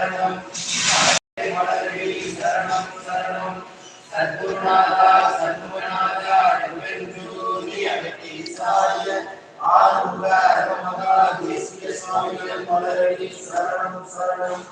சரணம் மலரடி சரணம் சரணம் சத்குருநாதா சண்முகநாதா திருவெஞ்சூரி அகத்தி சாய ஆறுமுக அருமகா தேசிய சுவாமிகள் மலரடி சரணம் சரணம்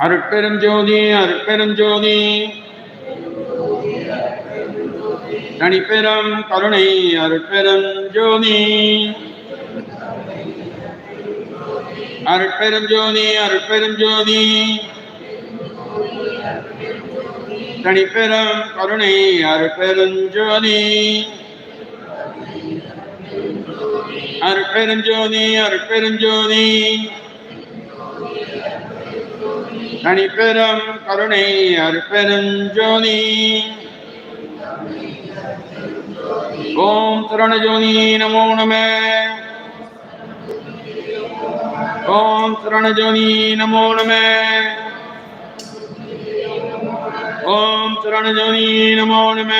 அருட்பெரும் ஜோதி அருட்பெரும் ஜோதி தனிப்பெரும் கருணை அருட்பெரும் ஜோதி அருட்பெரும் ஜோதி அருட்பெரும் ஜோதி தனிப்பெரும் கருணை அருட்பெரும் ஜோதி அருட்பெரும் ஜோதி அருட்பெரும் ஜோதி தனிப்பெரும் கருணை அருட்பெரும் ஓம் சரணஜோதி நமோ நம. ஓம் சரணஜோதி நமோ நம. ஓம் சரணஜோதி நமோ நம.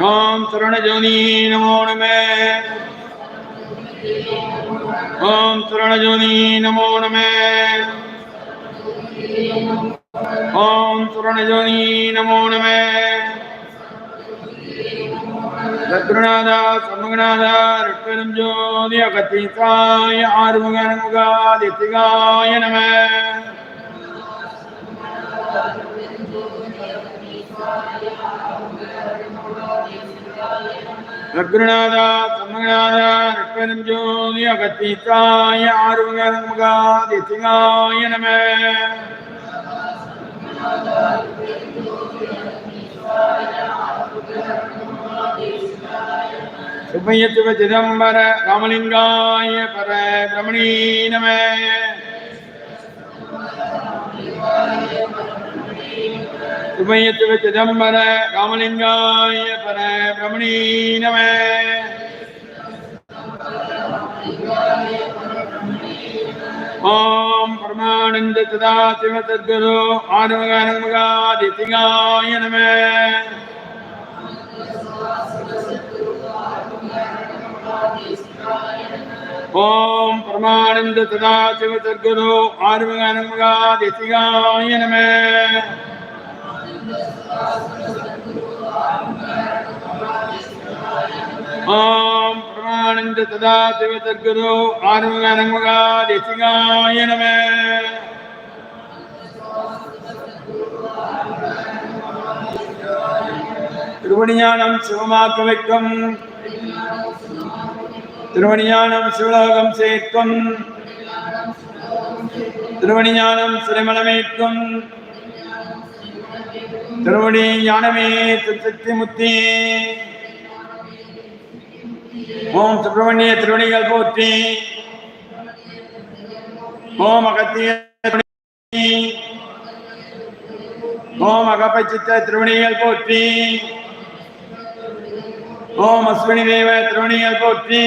ஓம் சரணஜோதி நமோ நம. ஓம் சுரணஜோதி நமோ நம. ஓம் சுரணஜோதி நமோ நம. சத்ருநாதா சண்முகநாதா ரிப்பெரும் ஜோதி அகத்தீசாய ஆறுமுக முகாதித்திகாய நம. சத்குருநாதா சண்முகநாதா ரிப்பெரும் ஜோதி அகத்தீசாய ஆறுமுக நம சுபயத்துவ சிதம்பர ராமலிங்காய பர பிரமணீ நம சுபயத்துவ சிதம்பர ராமலிங்காய பர பிரமணீ நம ஓம் பரமானந்த சதா சிவ சத்குரு ஆறுமுக அனுமுகாதித்திகாய நம ஓம் பரமானந்த சதா சிவ சத்குரு ஆறுமுக அனுமுகாதித்திகாய நம ஓம் பரமானந்த சதா சிவ சத்குரு ஆறுமுக அனுமுகாதித்திகாய நம திருவணியானம் சிவலோகம் சேர்க்கும். திருவணியானம் சிறைமலமேற்கும். திருவடி ஞானமே திருசக்தி முத்தி ஓம் சுப்பிரமணிய திருவணிகள் போற்றி. ஓம் அகத்திய ஓம் அகப்பச்சித்த திருவணிகள் போற்றி. ஓம் அஸ்வினி தேவ திருவணிகள் போற்றி.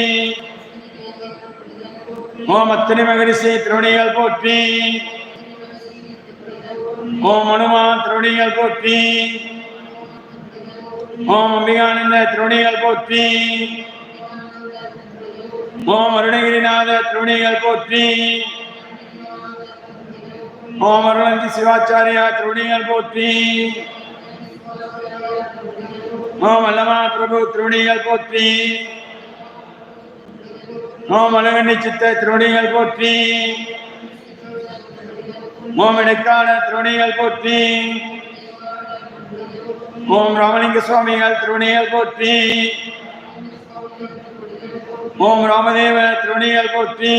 ஓம் அத்தினி மகரிஷி திருவணிகள் போற்றி. ஓம் அனுமான் திருவணிகள் போற்றி. ஓம் அம்பிகானந்த திருவணிகள் போற்றி. ஓம் அருணகிரிநாத திருவணிகள் போற்றி. ஓம் அருணந்தி சிவாச்சாரியா திருவணிகள் போற்றி. ஓம் அல்லமா பிரபு திருவணிகள் போற்றி. ஓம் அழகண்ணி சித்த திருவணிகள் போற்றி. ஓம் இடைக்கால திருவணிகள் போற்றி. ஓம் ராமலிங்க சுவாமிகள் திருவணிகள் போற்றி. ஓம் ராமதேவ திருவணிகள் போற்றி.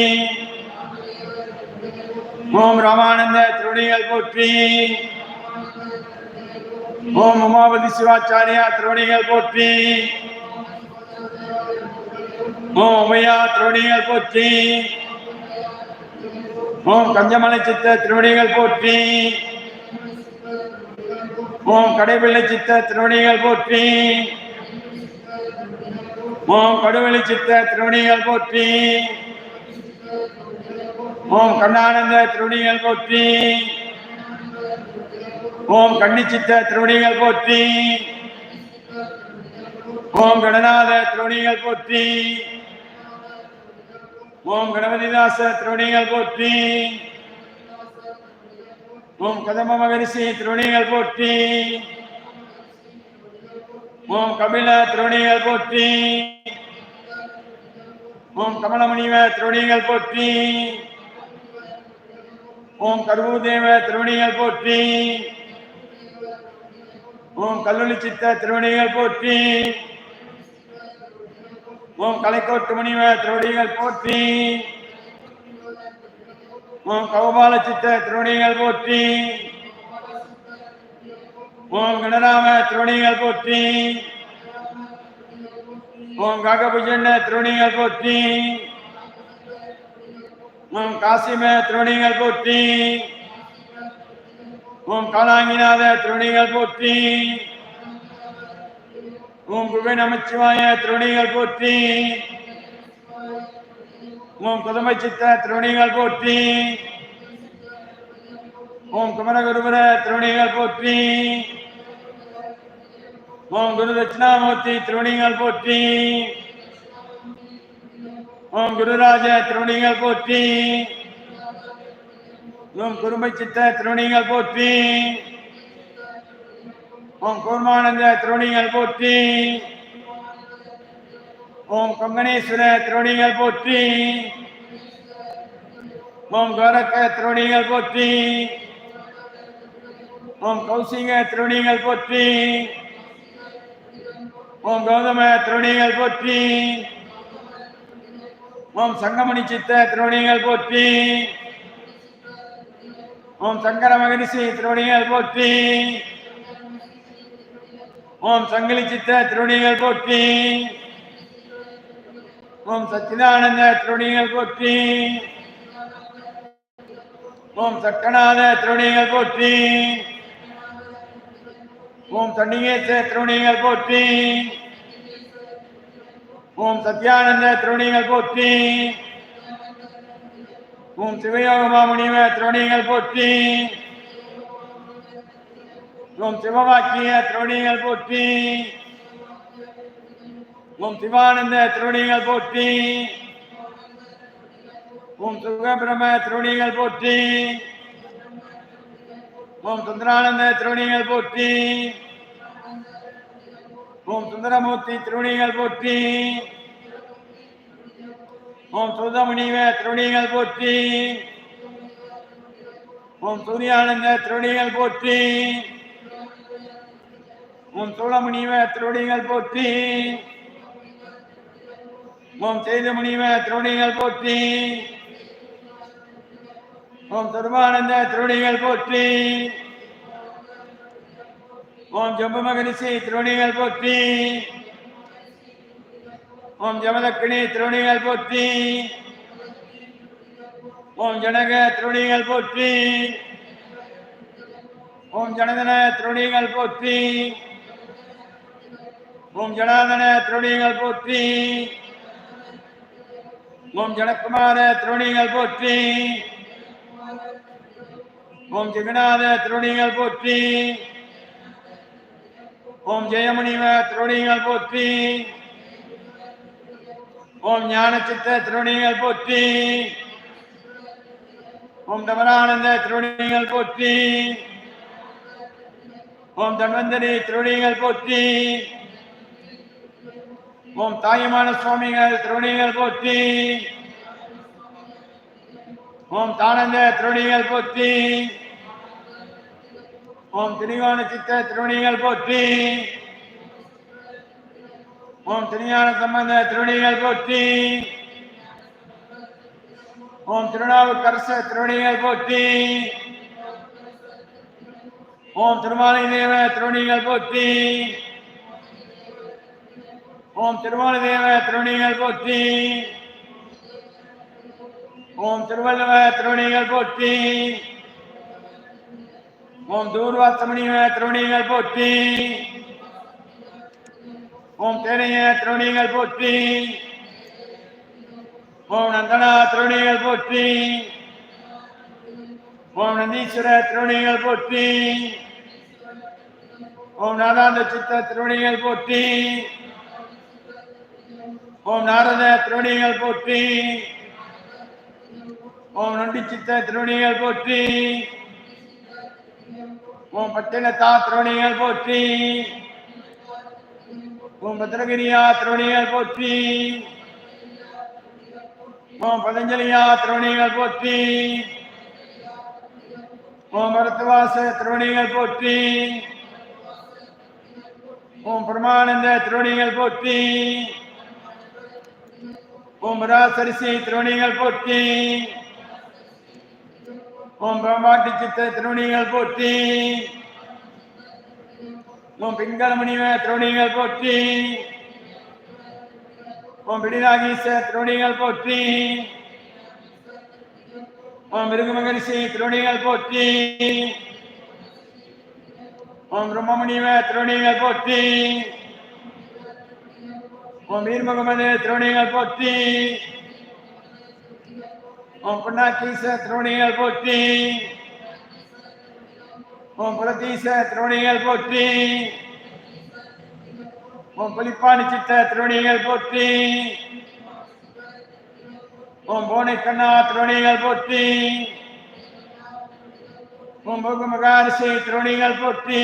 ஓம் ராமானந்த திருவணிகள் போற்றி. ஓம் உமாபதி சிவாச்சாரியா திருவணிகள் போற்றி. ஓம் உமையா திருவணிகள் போற்றி. ஓம் கஞ்சமலை சித்த திருவணிகள் போற்றி. ஓம் கடைபிள்ளை சித்த திருவணிகள் போற்றி. ஓம் கடுவெளி சித்த திருவணிகள் போற்றி. ஓம் கண்ணானந்த திருவணிகள் போற்றி. ஓம் கண்ணிச்சித்த திருவணிகள் போற்றி. ஓம் கடநாத திருவணிகள் போற்றி. ஓம் கணபதிதாச திருவணிகள் போற்றி. ஓம் கதம்ப மகரிஷி திருவணிகள் போற்றி. ஓம் கபில திருவணிகள் போற்றி. ஓம் கமலமுனிவ திருவணிகள் போற்றி. ஓம் கருவூதேவ திருவணிகள் போற்றி. ஓம் கல்லூரி சித்த திருவணிகள் போற்றி. ஓம் கலைக்கோட்டு முனிவ திருவடிகள் போற்றி. ஓம் கௌபால சித்த திருவடிகள் போற்றி. ஓம் கணராம திருவணிகள் போற்றி. ஓம் காகபுஜண்ட திருவடிகள் போற்றி. ஓம் காசிம திருவணிகள் போற்றி. ஓம் காலாங்கிநாத திருவணிகள் போற்றி. ஓம் குபே நமச்சிவாய திருவணிகள் போற்றி. ஓம் குதமை சித்த திருவணிகள் போற்றி. ஓம் குமரகுருபர திருவணிகள் போற்றி. ஓம் குரு தட்சிணாமூர்த்தி திருவணிகள் போற்றி. ஓம் குருராஜ திருவணிகள் போற்றி. உன் குருமை சித்த திருவணிகள் போற்றி. உன் கூர்மானந்த திருவணிகள் போற்றி. ஓம் கொங்கணேஸ்வர திருவணிகள் போற்றி. ஓம் கோரக்க திருவணிகள் போற்றி. ஓம் கௌசிங்க திருவணிகள் போற்றி. ஓம் கௌதம திருவணிகள் போற்றி. ஓம் சங்கமணி சித்த திருவணிகள் போற்றி. ஓம் சங்கர மகரிஷி திருவடிகள் போற்றி. ஓம் சங்கிலி சித்த திருவடிகள் போற்றி. ஓம் சச்சிதானந்த திருவடிகள் போற்றி. ஓம் சக்கநாத திருவடிகள் போற்றி. ஓம் சண்டிகேச திருவணிகள் போற்றி. ஓம் சத்யானந்த திருவணிகள் போற்றி. ஓம் சிவயோகமா முனிவ திருவணிகள் போற்றி. ஓம் சிவவாக்கிய திருவணிகள் போற்றி. ஓம் சிவானந்த திருவணிகள் போற்றி. ஓம் சுகபிரம திருவணிகள் போற்றி. ஓம் சுந்தரானந்த திருவணிகள் போற்றி. ஓம் சுந்தரமூர்த்தி திருவணிகள் போற்றி. ஓம் சுதமுனிவ திருவணிகள் போற்றி. ஓம் சூரியானந்த திருவணிகள் போற்றி. ஓம் சூழமுனிவ திருவடிகள் போற்றி. ஓம் செய்தமுனிவ திருவடிகள் போற்றி. ஓம் சர்வானந்த திருவடிகள் போற்றி. ஓம் ஜம்பு மகரிஷி திருவடிகள் போற்றி. ஓம் ஜமதக்கினி திருவணிகள் போற்றி. ஓம் ஜனக திருவணிகள் போற்றி. ஓம் ஜனதன திருவணிகள் போற்றி. ஓம் ஜனாதன திருவணிகள் போற்றி. ஓம் ஜனகுமார திருவணிகள் போற்றி. ஓம் ஜெகநாத திருவணிகள் போற்றி. ஓம் ஜெயமணிவ திருவணிகள் போற்றி. ஓம் ஞான சித்த திருவணிகள் போற்றி. ஓம் தமரானந்த திருவணிகள் போற்றி. ஓம் தன்வந்தரி திருவணிகள் போற்றி. ஓம் தாயுமான சுவாமிகள் திருவணிகள் போற்றி. ஓம் தானந்த திருவணிகள் போற்றி. ஓம் திரிகோண சித்த திருவணிகள் போற்றி. ஓம் திருஞான சம்பந்த திருணிகள் போற்றி. ஓம் திருநாவுக்கரச திருணிகள் போற்றி. ஓம் திருமாலை தேவ திருணிகள் போற்றி. ஓம் திருமாலை தேவ திருணிகள் போற்றி. ஓம் திருவள்ளுவ திருவணிகள் போற்றி. ஓம் தூர்வாசமணிய திருவணிகள் போற்றி. ஓம் தேனைய திருணிகள் போற்றி. ஓம் நந்தனா திருணிகள் போற்றி. ஓம் நந்தீஸ்வர திருணிகள் போற்றி. ஓம் நாதாந்த சித்த திருணிகள் போற்றி. ஓம் நாரத திருணிகள் போற்றி. ஓம் நொண்டி சித்த திருணிகள் போற்றி. ஓம் பட்டினத்தா திருணிகள் போற்றி. ஓம் பத்ரகிரியா திருவணிகள் போற்றி. ஓம் பதஞ்சலியா திருவணிகள் போற்றி. ஓம் பரத்வாச திருவணிகள் போற்றி. ஓம் பிரமானந்த திருவணிகள் போற்றி. ஓம் ராசரிசி திருவணிகள் போற்றி. ஓம் பிரம்மாட்டி சித்த திருவணிகள் போற்றி. உன் பிங்கள முனிவ திருணிகள் போற்றி. உன் பிடிநாகீச திருணிகள் போற்றி. உன் மிருக மகரிஷி திருணிகள் போற்றி. ஓம் பிரம்மமுனிவ திருணிகள் போற்றி. உன் வீர் முகமது திருணிகள் போற்றி. உன் பொன்னாக்கீச திருணிகள் போற்றி. உன் புலத்தீச திருவணிகள் போற்றி. உன் புலிப்பாணி சித்த திருவணிகள் போற்றி. உன் போனை கண்ணா திருவணிகள் போற்றி. உன் போகு மகாரிசி திருவணிகள் போற்றி.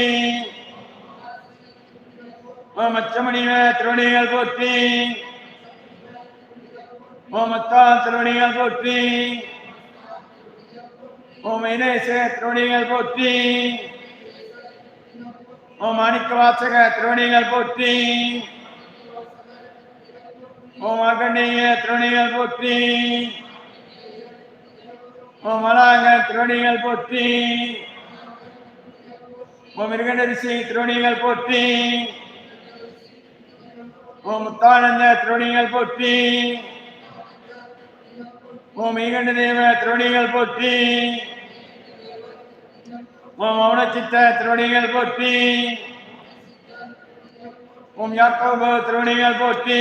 உன் மச்சமணிவ திருவணிகள் போற்றி. உன் மத்தா திருவணிகள் போற்றி. ஓம் இனேச போற்றி. ஓம் மாணிக்க வாசக திருணிகள் போற்றி. ஓம் அகண்ணிய திருணிகள் போற்றி. ஓம் மலாங்க திருணிகள் போற்றி. ஓம் மிருகண்டரிசி திருணிகள் போற்றி. ஓம் முத்தானந்த திருணிகள் போற்றி. ஓம் ஈகண்ட தேவ திருணிகள் போற்றி. ஓம் மௌனச்சித்த திருணிகள் போற்றி. ஓம் யாக்கோப திருணிகள் போற்றி.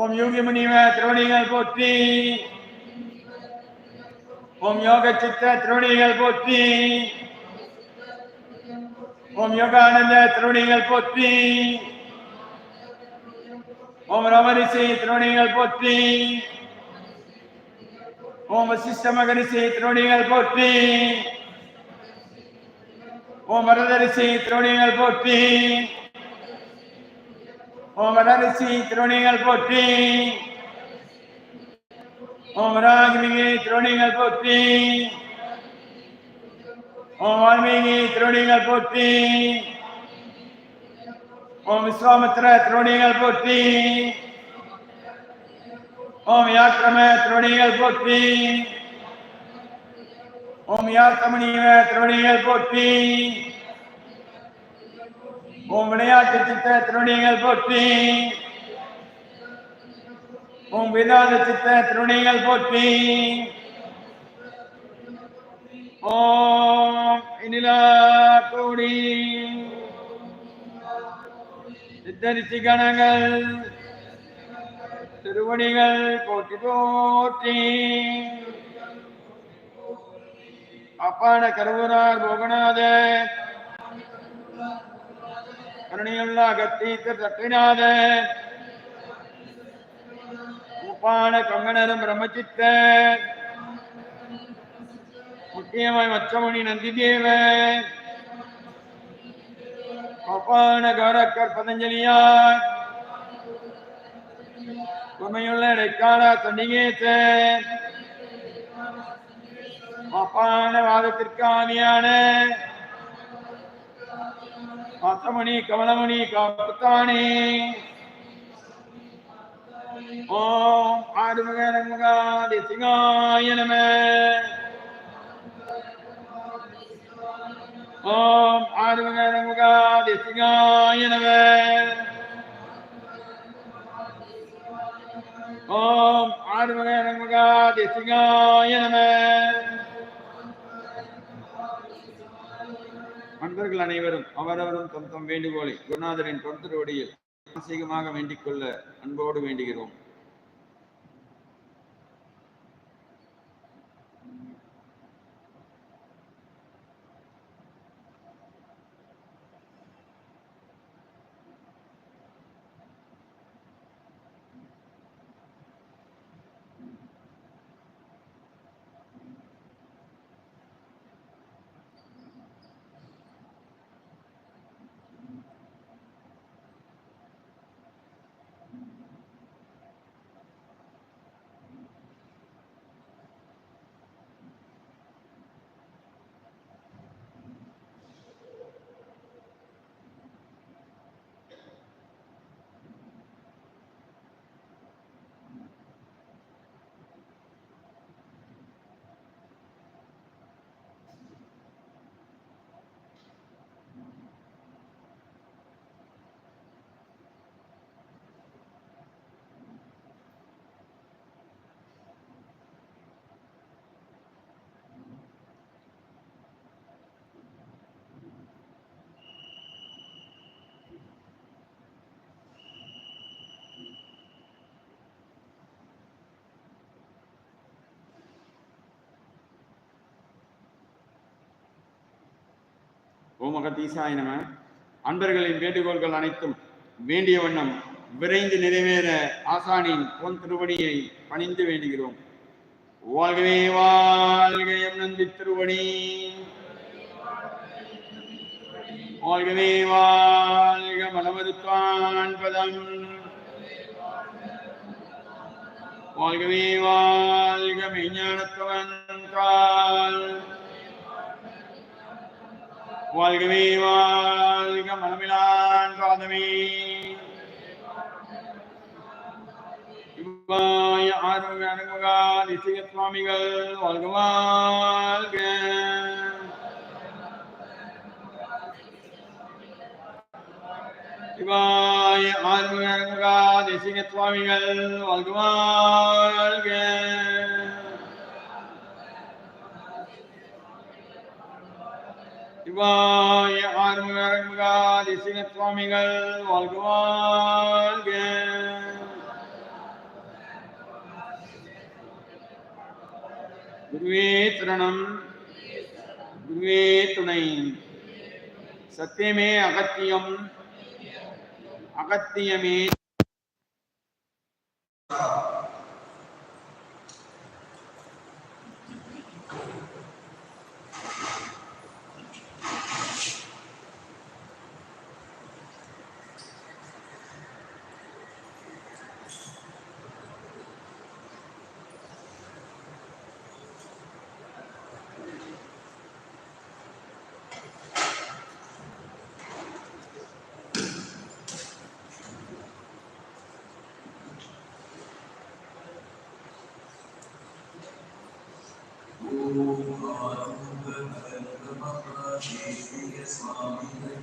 ஓம் யோகி முனிவ திருணிகள் போற்றி. ஓம் யோக சித்த திருணிகள் போற்றி. ஓம் யோகானந்த திருணிகள் போற்றி. ஓம் ரமரிசி திருணிகள் போற்றி. ஓம் வசிஷ்ட மகரிசி திருணிகள் போற்றி. ஓம் வரதரிசி திருணிகள் போற்றி. ஓம் வரரிசி திருணிகள் போற்றி. ஓம் ராகிமிகி திருணிகள் போற்றி. ஓம் வால்மீகி திருணிகள் போற்றி. ஓம் விஸ்வாமித்ர திருணிகள் போற்றி. ஓம் யாக்கிரம திருணிகள் போற்றி. ஓம் யாக்கமணிய திருணிகள் போற்றி. ஓம் விளையாட்டு சித்த திருணிகள் போற்றி. ஓம் விதாத சித்த திருணிகள் போற்றி. ஓம் இனிலா கோடி. சித்தரிசி கணங்கள். திருவடிகள் போற்றி போற்றி. அப்பான கருவூரார் போகநாத. கருணையுள்ள அகத்தீத்த சத்தியநாத உப்பான கங்கணரும் பிரம்மச்சித்த. முக்கியமாய் மச்சமணி நந்தி தேவ அப்பான கௌரக்கர் பதஞ்சலியார். உண்மையுள்ள இடைக்கால தண்டிகேச அப்பான வாதத்திற்கு ஆதியான மாத்தமணி கமலமணி காப்புத்தானே. ஓம் ஆறுமுக ரங்கமுகாதி சிங்காய நம. ஓம் ஆறுமுக ரங்கமுகாதி சிங்காய நம. ஓம் ஆறுமுக ரங்கமுகாதி சிங்காய நம. அன்பர்கள் அனைவரும் அவரவரும் தம் தம் வேண்டுகோளை குருநாதரின் தொந்தரவடியில் மானசீகமாக வேண்டிக் கொள்ள அன்போடு வேண்டுகிறோம். ஓம் நம அன்பர்களின் வேண்டுகோள்கள் அனைத்தும் வேண்டிய வண்ணம் விரைந்து நிறைவேற ஆசானின் பொன் திருவடியை பணிந்து வேண்டுகிறோம். வாழ்கவே வாழ்க எம் நந்தி திருவடி. வாழ்கவே வாழ்க மலமருத்வான் பதம். வாழ்கவே வாழ்க மெய்ஞானத்தவன் கால். வாழ்கவே வாழ்க மனமிலான் பாதமே இவ்வாய ஆறுமுக அனுமுகா நிச்சய சுவாமிகள் வாழ்க வாழ்க. இவாய ஆரோக்கிய அனுமுகா நிச்சய சுவாமிகள் வாழ்க வாழ்க. சிவாய ஆறுமுகா சுவாமிகள் வாழ்க வாழ்க. குருவே திரணம் குருவே துணை. சத்தியமே அகத்தியம். அகத்தியமே قالوا فألقى شيخي صامدا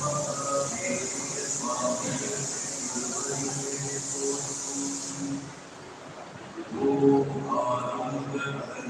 Thank you.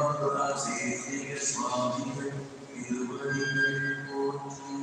மகாசேரிய சுவாமிகள் திருவடிகள் போற்றி